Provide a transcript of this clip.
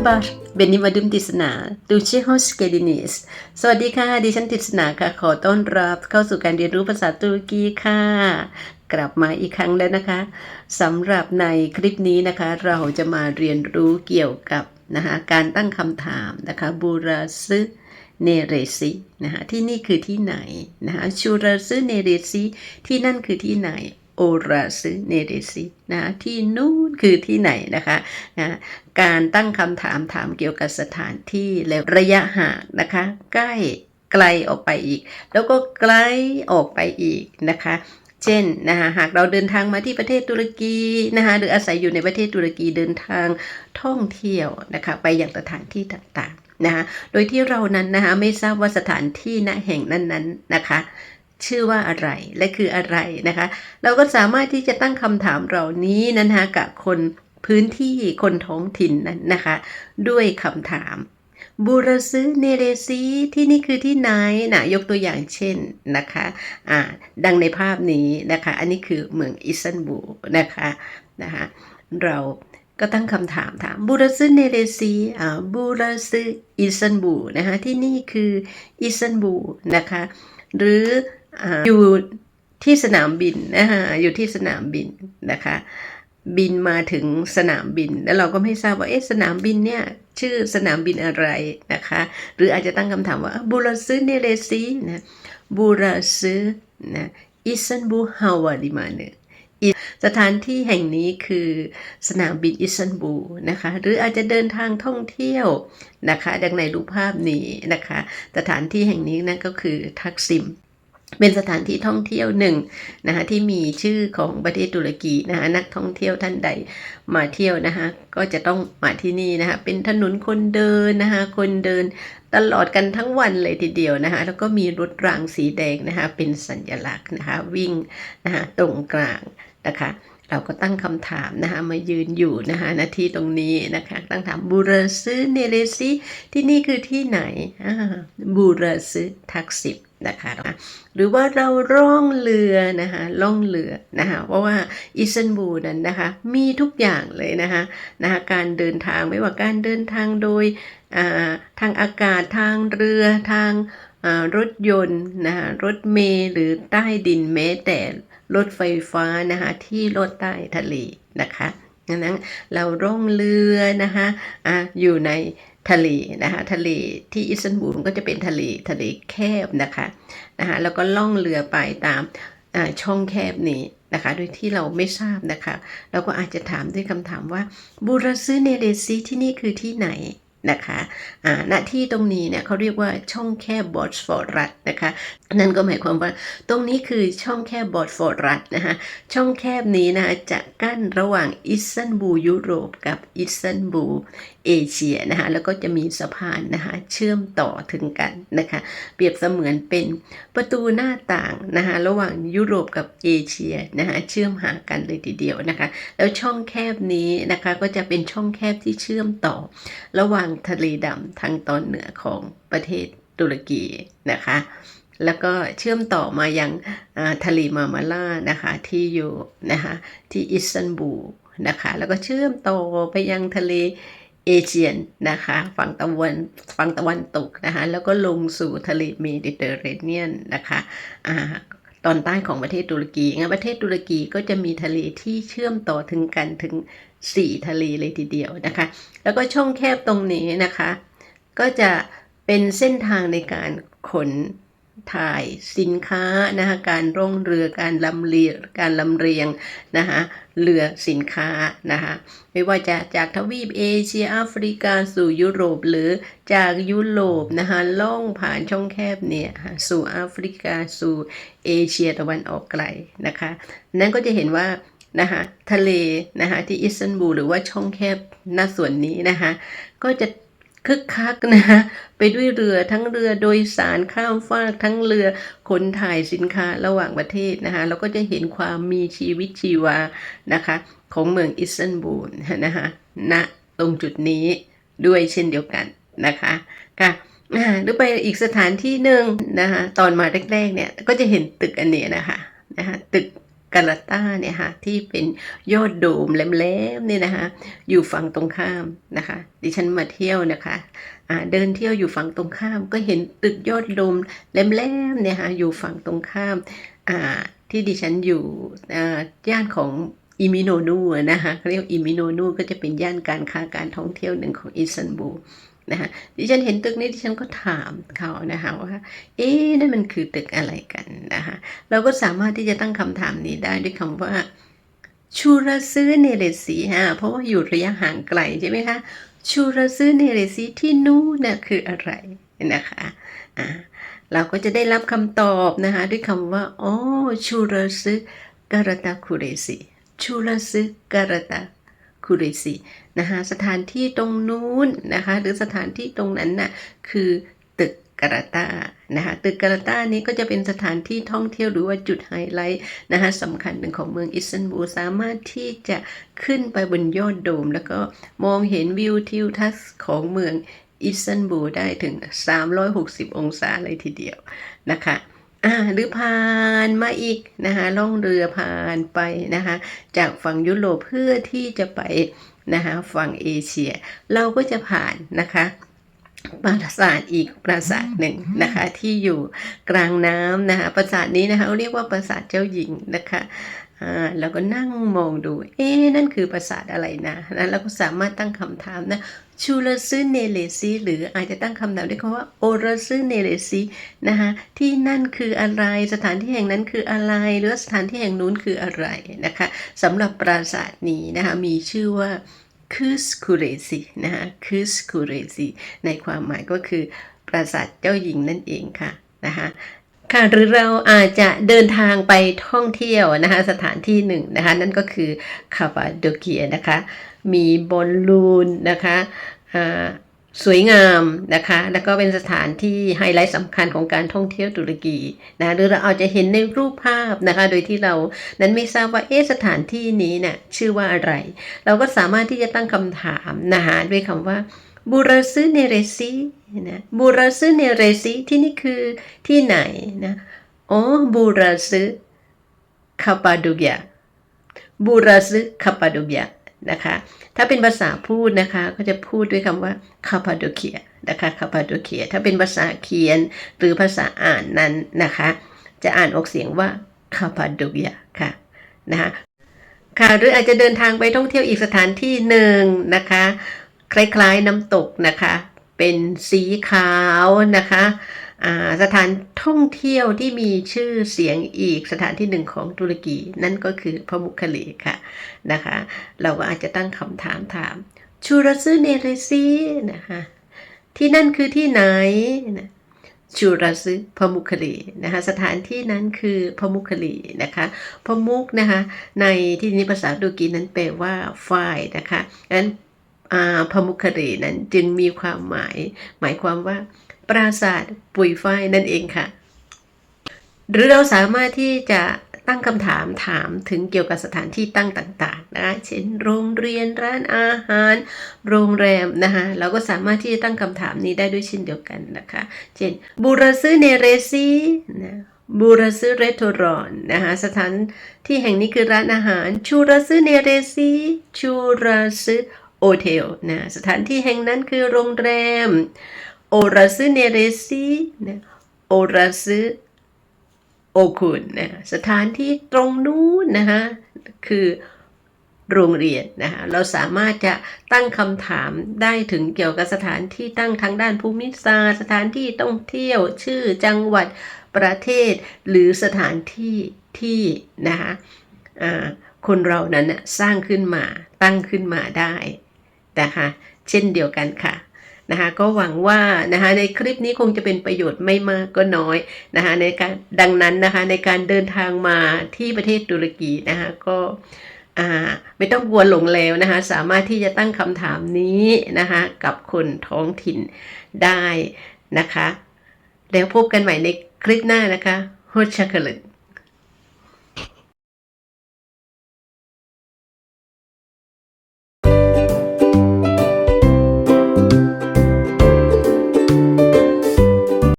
Merhaba, benim adım Tisna, Tuğçe hoş geldiniz สวัสดีค่ะ ดิฉันติสนาค่ะ ขอต้อนรับเข้าสู่การเรียนรู้ภาษาตุรกีค่ะ กลับมาอีกครั้งแล้วนะคะสำหรับในคลิปนี้นะคะ เราจะมาเรียนรู้เกี่ยวกับนะคะการตั้งคำถามนะคะบูราซึเนเรซินะคะที่นี่คือที่ไหนนะคะชูราซึเนเรซิที่นั่นคือที่ไหน โอราซึเนเรซินะคะที่นู่นคือที่ไหนนะคะนะการตั้งคำถามถามเกี่ยวกับสถานที่และระยะห่างนะคะใกล้ไกลออกไปอีก แล้วก็ไกลออกไปอีกนะคะเช่นนะคะหากเราเดินทางมาที่ประเทศตุรกีนะคะหรืออาศัยอยู่ในประเทศตุรกีเดินทางท่องเที่ยวนะคะไปอยังสถานที่ต่างๆนะคะโดยที่เรานั้นนะคะไม่ทราบว่าสถานที่ณแห่งนั้นๆนะคะ ชื่อว่าอะไรและคืออะไรนะคะ เราก็สามารถที่จะตั้งคำถามเหล่านี้นะคะกับคนพื้นที่คนท้องถิ่นนั้นนะคะ ด้วยคำถามบูรซึเนเรซีที่นี่คือที่ไหนนะยกตัวอย่างเช่นนะคะอ่าดังในภาพนี้นะคะ อันนี้คือเมืองอิสตันบูลนะคะนะคะเราก็ตั้งคำถามถามบูรซึเนเรซีอ่าบูรซึอิสตันบูลนะคะที่นี่คืออิสตันบูลนะคะหรือ อยู่ที่สนามบินนะคะอยู่ที่สนามบินนะคะ บินมาถึงสนามบิน แล้วเราก็ไม่ทราบว่าเอ๊ะสนามบินเนี่ยชื่อสนามบินอะไรนะคะ หรืออาจจะตั้งคำถามว่าบูราซึเนเรซีนะบูราซึนะอิสตันบูลฮาวาลิมาเนสถานที่แห่งนี้คือสนามบินอิสตันบูลนะคะ หรืออาจจะเดินทางท่องเที่ยวนะคะ ดังในรูปภาพนี้นะคะ สถานที่แห่งนี้นั่นก็คือทักซิม เป็นสถานที่ท่องเที่ยวหนึ่งนะคะที่มีชื่อของประเทศตุรกีนะคะนักท่องเที่ยวท่านใดมาเที่ยวนะคะก็จะต้องมาที่นี่นะคะเป็นถนนคนเดินนะคะคนเดินตลอดกันทั้งวันเลยทีเดียวนะคะแล้วก็มีรถรางสีแดงนะคะเป็นสัญลักษณ์นะคะวิ่งนะคะตรงกลางนะคะเราก็ตั้งคำถามนะคะมายืนอยู่นะคะณที่ตรงนี้นะคะตั้งถามบูรซึเนเรซิที่นี่คือที่ไหนบูรซึทักษิบ นะคะหรือว่าเราล่องเรือนะคะล่องเรือนะคะเพราะว่าอิสตันบูลนั้นนะคะมีทุกอย่างเลยนะคะนะคะการเดินทางไม่ว่าการเดินทางโดยทางอากาศทางเรือทางรถยนต์นะคะรถเมล์หรือใต้ดินแม้แต่รถไฟฟ้านะคะที่ลอดใต้ทะเลนะคะ นั้นเราร่องเรือนะคะอะอยู่ในทะเลนะคะทะเลที่อิสตันบูลก็จะเป็นทะเลทะเลแคบนะคะนะคะแล้วก็ล่องเรือไปตามช่องแคบนี้นะคะโดยที่เราไม่ทราบนะคะ เราก็อาจจะถามด้วยคำถามว่าบูรซึเนเรซีที่นี่คือที่ไหน นะคะหน้าที่ตรงนี้เนี่ยเขาเรียกว่าช่องแคบบอสฟอรัสนะคะ นั่นก็หมายความว่าตรงนี้คือช่องแคบบอสฟอรัสนะคะ ช่องแคบนี้นะคะจะกั้นระหว่างอิสตันบูลยุโรปกับอิสตันบูลเอเชียนะคะแล้วก็จะมีสะพานนะคะเชื่อมต่อถึงกันนะคะเปรียบเสมือนเป็นประตูหน้าต่างนะคะระหว่างยุโรปกับเอเชียนะคะเชื่อมหากันเลยทีเดียวนะคะแล้วช่องแคบนี้นะคะก็จะเป็นช่องแคบที่เชื่อมต่อ ระหว่างทะเลดำทางตอนเหนือของประเทศตุรกีนะคะแล้วก็เชื่อมต่อมายังอ่าทะเลมามาล่านะคะที่อยู่นะคะที่อิสตันบูลนะคะแล้วก็เชื่อมต่อไปยังทะเล เอเชียนนะคะฝั่งตะวันฝั่งตะวันตกนะคะแล้วก็ลงสู่ทะเลเมดิเตอร์เรเนียนนะคะอ่าตอนใต้ของประเทศตุรกีงั้นประเทศตุรกีก็จะมีทะเลที่เชื่อมต่อถึงกันถึงสี่ทะเลเลยทีเดียวนะคะ แล้วก็ช่องแคบตรงนี้นะคะ ก็จะเป็นเส้นทางในการขน ถ่ายสินค้านะคะการร่องเรือการลำเลียงการลำเรียงนะคะเรือสินค้านะคะไม่ว่าจะจากทวีปเอเชียแอฟริกาสู่ยุโรปหรือจากยุโรปนะคะล่องผ่านช่องแคบเนี่ยสู่แอฟริกาสู่เอเชียตะวันออกไกลนะคะนั่นก็จะเห็นว่านะคะทะเลนะคะที่อิสตันบูลหรือว่าช่องแคบหน้าส่วนนี้นะคะก็จะ คึกคักนะคะไปด้วยเรือทั้งเรือโดยสารข้ามฟากทั้งเรือขนถ่ายสินค้าระหว่างประเทศนะคะเราก็จะเห็นความมีชีวิตชีวานะคะของเมืองอิสตันบูลนะคะณตรงจุดนี้ด้วยเช่นเดียวกันนะคะค่ะอ่าหรือไปอีกสถานที่หนึ่งนะคะตอนมาแรกๆเนี่ยก็จะเห็นตึกอันเนี้ยนะคะนะคะตึก กาลาตาเนี่ยค่ะที่เป็นยอดโดมแหลมๆเนี่ยนะคะอยู่ฝั่งตรงข้ามนะคะ ดิฉันมาเที่ยวนะคะอ่าเดินเที่ยวอยู่ฝั่งตรงข้าม ก็เห็นตึกยอดโดมแหลมๆเนี่ยค่ะอยู่ฝั่งตรงข้ามที่ดิฉันอยู่ย่านของอิมิโนนูนะคะเขาเรียกอิมิโนนูก็จะเป็นย่านการค้าการท่องเที่ยวหนึ่งของอิสตันบูลนะคะดิฉันเห็นตึกนี้ดิฉันก็ถามเขานะคะว่าเอ๊ะนั่นมันคือตึกอะไรกันนะคะเราก็สามารถที่จะตั้งคำถามนี้ได้ด้วยคำว่าชูราซึเนเรซีฮะเพราะว่าอยู่ระยะห่างไกลใช่ไหมคะชูราซึเนเรซีที่นู้นน่ะคืออะไรนะคะอ่าเราก็จะได้รับคำตอบนะคะด้วยคำว่าอ๋อชูราซึการตาคุเรซีชูราซึการตาคุเรซี นะคะสถานที่ตรงนู้นนะคะหรือสถานที่ตรงนั้นน่ะคือตึกกราตานะคะตึกกราตานี้ก็จะเป็นสถานที่ท่องเที่ยวหรือว่าจุดไฮไลท์นะคะสำคัญหนึ่งของเมืองอิสตันบูลสามารถที่จะขึ้นไปบนยอดโดม แล้วก็มองเห็นวิวทิวทัศน์ของเมืองอิสตันบูลได้ถึง 360 องศาเลยทีเดียวนะคะอ่าหรือผ่านมาอีกนะคะล่องเรือผ่านไปนะคะจากฝั่งยุโรปเพื่อที่จะไป นะคะฝั่งเอเชีย เราก็จะผ่านนะคะปราสาทอีกปราสาทหนึ่งนะคะที่อยู่กลางน้ำนะคะปราสาทนี้นะคะเขาเรียกว่าปราสาทเจ้าหญิงนะคะอ่าเราก็นั่งมองดู เอ๊ะนั่นคือปราสาทอะไรนะนะเราก็สามารถตั้งคำถามนะ ชูลซึเนเลซีหรืออาจจะตั้งคำถามด้วยคำว่าโอรซึเนเลซีนะคะที่นั่นคืออะไรสถานที่แห่งนั้นคืออะไร หรือสถานที่แห่งนู้นคืออะไรนะคะสำหรับปราสาทนี้นะคะมีชื่อว่าคุสคูเรซีนะคะคุสคูเรซีในความหมายก็คือปราสาทเจ้าหญิงนั่นเองค่ะนะคะ ค่ะหรือเราอาจจะเดินทางไปท่องเที่ยวนะคะสถานที่หนึ่งนะคะนั่นก็คือคาปาโดเกียนะคะมีบอลลูนนะคะสวยงามนะคะ แล้วก็เป็นสถานที่ไฮไลท์สำคัญของการท่องเที่ยวตุรกีนะหรือเราอาจจะเห็นในรูปภาพนะคะ โดยที่เรานั้นไม่ทราบว่าเอ๊สถานที่นี้เนี่ยชื่อว่าอะไร เราก็สามารถที่จะตั้งคำถามนะคะด้วยคำว่า บูราซึเนเรซีนะบูราซึเนเรซีที่นี่คือที่ไหนนะอ๋อบูราซึคาปาดูเกียบูราซึคาปาดูเกียนะคะ ถ้าเป็นภาษาพูดนะคะ ก็จะพูดด้วยคำว่าคาปาโดเคียนะคะคาปาโดเคีย ถ้าเป็นภาษาเขียนหรือภาษาอ่านนั้นนะคะ จะอ่านออกเสียงว่าคาปาโดเกียค่ะนะคะค่ะหรืออาจจะเดินทางไปท่องเที่ยวอีกสถานที่หนึ่งนะคะ คล้ายๆน้ำตกนะคะ เป็นสีขาวนะคะสถานท่องเที่ยวที่มีชื่อเสียงอีกสถานที่หนึ่งของตุรกี นั่นก็คือพระมุคลีค่ะนะคะ เราก็อาจจะตั้งคำถามถามชูรัซึเนเรซีนะคะที่นั่นคือที่ไหนนะชูรัซึพมุคลีนะคะสถานที่นั้นคือพมุคลีนะคะพมุกนะคะในที่นี้ภาษาตุรกีนั้นแปลว่าฝ้ายนะคะงั้น อาพมุคลีนั้นจึงมีความหมาย หมายความว่า ปราศาสาทปุยฝ้ายนั่นเองค่ะ หรือเราสามารถที่จะตั้งคำถามถามถึงเกี่ยวกับสถานที่ตั้งต่างๆนะเช่นโรงเรียนร้านอาหาร โรงแรมนะคะเราก็สามารถที่จะตั้งคำถามนี้ได้ด้วยเช่นเดียวกันนะคะ เช่นบูราซึเนเรซีนะบูราซึเรสตอรอนนะคะสถานที่แห่งนี้คือร้านอาหาร ชูราซึเนเรซีชูราซึ โอเทลนะสถานที่แห่งนั้นคือโรงแรมโอราซึเนเรซีนะโอราซึโอคุนนะสถานที่ตรงนู้นนะคะคือโรงเรียนนะคะเราสามารถจะตั้งคำถามได้ถึงเกี่ยวกับสถานที่ตั้งทางด้านภูมิศาสตร์ สถานที่ท่องเที่ยวชื่อจังหวัดประเทศ หรือสถานที่ที่นะคะคนเรานั้นน่ะสร้างขึ้นมาตั้งขึ้นมาได้ นะคะเช่นเดียวกันค่ะนะคะก็หวังว่านะคะในคลิปนี้คงจะเป็นประโยชน์ไม่มากก็น้อยนะคะในการดังนั้นนะคะในการเดินทางมาที่ประเทศตุรกีนะคะก็ไม่ต้องกลัวหลงแล้วนะคะสามารถที่จะตั้งคำถามนี้นะคะกับคนท้องถิ่นได้นะคะ แล้วพบกันใหม่ในคลิปหน้านะคะโฮชักเลน